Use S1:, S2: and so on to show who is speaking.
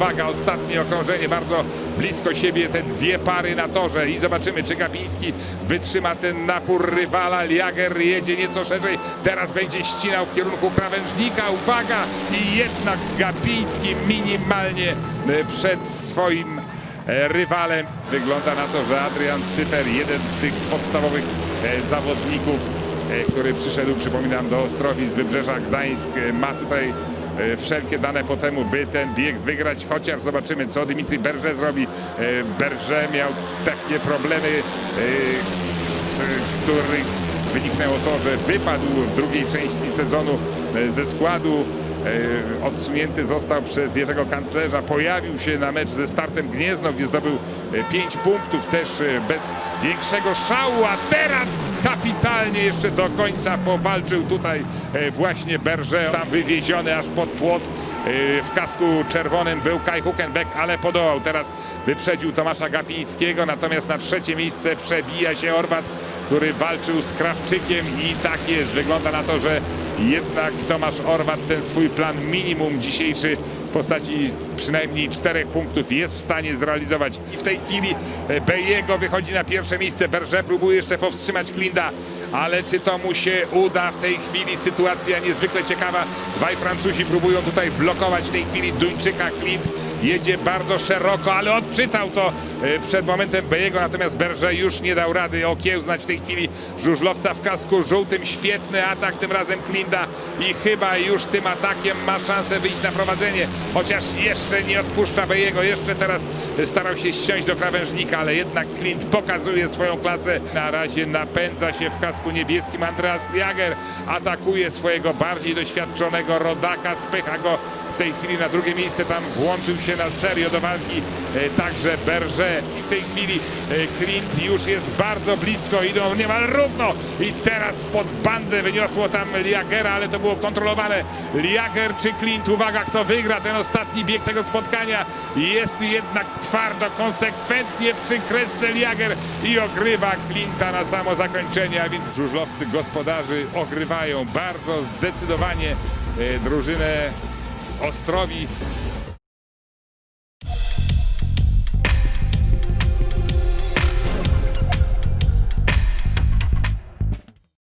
S1: uwaga, ostatnie okrążenie, bardzo blisko siebie te dwie pary na torze i zobaczymy, czy Gapiński wytrzyma ten napór rywala. Liager jedzie nieco szerzej, teraz będzie ścinał w kierunku krawężnika, uwaga! I jednak Gapiński minimalnie e, przed swoim e, rywalem. Wygląda na to, że Adrian Cyper, jeden z tych podstawowych e, zawodników, który przyszedł, przypominam, do Ostrowi z Wybrzeża Gdańsk, ma tutaj wszelkie dane po temu, by ten bieg wygrać, chociaż zobaczymy, co Dimitri Berże zrobi. E, Berże miał takie problemy, e, z których wyniknęło to, że wypadł w drugiej części sezonu e, ze składu. E, Odsunięty został przez Jerzego Kanclerza. Pojawił się na mecz ze startem Gniezno, gdzie zdobył 5 punktów też e, bez większego szału, a teraz kapitalnie jeszcze do końca powalczył tutaj e, właśnie Berże. Tam wywieziony aż pod płot. E, W kasku czerwonym był Kai Huckenbeck, ale podołał. Teraz wyprzedził Tomasza Gapińskiego, natomiast na trzecie miejsce przebija się Orbat, który walczył z Krawczykiem i tak jest. Wygląda na to, że jednak Tomasz Orwat ten swój plan minimum dzisiejszy w postaci przynajmniej czterech punktów jest w stanie zrealizować. I w tej chwili e, Bejego wychodzi na pierwsze miejsce. Berże próbuje jeszcze powstrzymać Klinda, ale czy to mu się uda w tej chwili? Sytuacja niezwykle ciekawa. Dwaj Francuzi próbują tutaj blokować w tej chwili Duńczyka. Klind jedzie bardzo szeroko, ale odczytał to e, przed momentem Bejego, natomiast Berże już nie dał rady okiełznać w tej chwili żużlowca w kasku żółtym. Świetny atak tym razem Klinda i chyba już tym atakiem ma szansę wyjść na prowadzenie, chociaż jeszcze nie odpuszcza Bejego, jeszcze teraz starał się ściąć do krawężnika, ale jednak Klint pokazuje swoją klasę. Na razie napędza się w kasku niebieskim Andreas Jager, atakuje swojego bardziej doświadczonego rodaka, spycha go tej chwili na drugie miejsce, tam włączył się na serio do walki e, także Berże i w tej chwili e, Clint już jest bardzo blisko, idą niemal równo. I teraz pod bandę wyniosło tam Liagera, ale to było kontrolowane. Liager czy Clint, uwaga kto wygra ten ostatni bieg tego spotkania, jest jednak twardo, konsekwentnie przy kresce Liager i ogrywa Clinta na samo zakończenie, a więc żużlowcy gospodarzy ogrywają bardzo zdecydowanie e, drużynę Ostrowi.